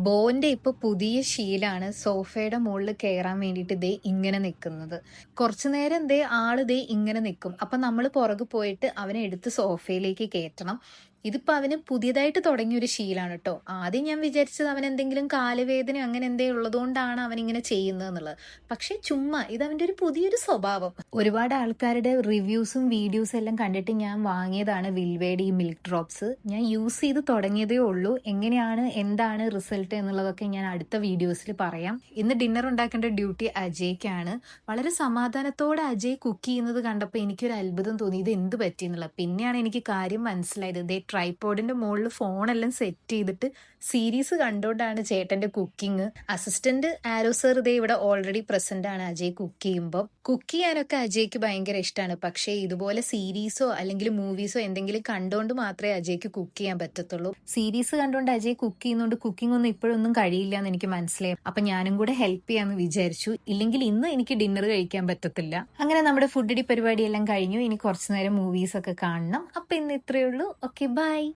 ബോന്റെ ഇപ്പൊ പുതിയ ശീലാണ് സോഫയുടെ മുകളിൽ കയറാൻ വേണ്ടിയിട്ട് ദേ ഇങ്ങനെ നിൽക്കുന്നത് കുറച്ചു നേരം ദേ ആൾ ദേ ഇങ്ങനെ നിൽക്കും അപ്പൊ നമ്മൾ പുറകു പോയിട്ട് അവനെ എടുത്ത് സോഫയിലേക്ക് കയറ്റണം. ഇതിപ്പോ അവന് പുതിയതായിട്ട് തുടങ്ങിയ ഒരു ശീലാണ് കേട്ടോ ആദ്യം ഞാൻ വിചാരിച്ചത് അവൻ എന്തെങ്കിലും കാലുവേദന അങ്ങനെ എന്തേ ഉള്ളതുകൊണ്ടാണ് അവൻ ഇങ്ങനെ ചെയ്യുന്നത് എന്നുള്ളത്. പക്ഷെ ചുമ്മാ ഇത് അവന്റെ ഒരു പുതിയൊരു സ്വഭാവം. ഒരുപാട് ആൾക്കാരുടെ റിവ്യൂസും വീഡിയോസും എല്ലാം കണ്ടിട്ട് ഞാൻ വാങ്ങിയതാണ് വിൽവേഡ് ഈ മിൽക്ക് ഡ്രോപ്സ്. ഞാൻ യൂസ് ചെയ്ത് തുടങ്ങിയതേ ഉള്ളൂ. എങ്ങനെയാണ് എന്താണ് റിസൾട്ട് എന്നുള്ളതൊക്കെ ഞാൻ അടുത്ത വീഡിയോസിൽ പറയാം. ഇന്ന് ഡിന്നർ ഉണ്ടാക്കേണ്ട ഡ്യൂട്ടി അജയ്ക്കാണ്. വളരെ സമാധാനത്തോടെ അജയ് കുക്ക് ചെയ്യുന്നത് കണ്ടപ്പോൾ എനിക്കൊരു അത്ഭുതം തോന്നി. ഇത് എന്ത് പറ്റി എന്നുള്ളത്. പിന്നെയാണ് എനിക്ക് കാര്യം മനസ്സിലായത്. ഇതേ ട്രൈപോഡിന്റെ മുകളിൽ ഫോണെല്ലാം സെറ്റ് ചെയ്തിട്ട് സീരീസ് കണ്ടുകൊണ്ടാണ് ചേട്ടന്റെ കുക്കിംഗ് അസിസ്റ്റന്റ് ആരോ സർ ഇതേ ഇവിടെ ഓൾറെഡി പ്രസന്റ് ആണ് അജയ് കുക്ക് ചെയ്യുമ്പോൾ കുക്ക് ചെയ്യാനൊക്കെ അജയ്ക്ക് ഭയങ്കര ഇഷ്ടമാണ് പക്ഷേ ഇതുപോലെ സീരീസോ അല്ലെങ്കിൽ മൂവീസോ എന്തെങ്കിലും കണ്ടുകൊണ്ട് മാത്രമേ അജയ്ക്ക് കുക്ക് ചെയ്യാൻ പറ്റത്തുള്ളൂ. സീരീസ് കണ്ടുകൊണ്ട് അജയ് കുക്ക് ചെയ്യുന്നതുകൊണ്ട് കുക്കിംഗ് ഒന്നും ഇപ്പോഴൊന്നും കഴിയില്ല എന്ന് എനിക്ക് മനസ്സിലായി. അപ്പൊ ഞാനും കൂടെ ഹെൽപ്പ് ചെയ്യാന്ന് വിചാരിച്ചു. ഇല്ലെങ്കിൽ ഇന്ന് എനിക്ക് ഡിന്നർ കഴിക്കാൻ പറ്റത്തില്ല. അങ്ങനെ നമ്മുടെ ഫുഡ് ഡി പരിപാടി എല്ലാം കഴിഞ്ഞു. ഇനി കുറച്ചു നേരം മൂവീസ് ഒക്കെ കാണണം. അപ്പൊ ഇന്ന് ഇത്രയേ ഉള്ളൂ. Okay Bye.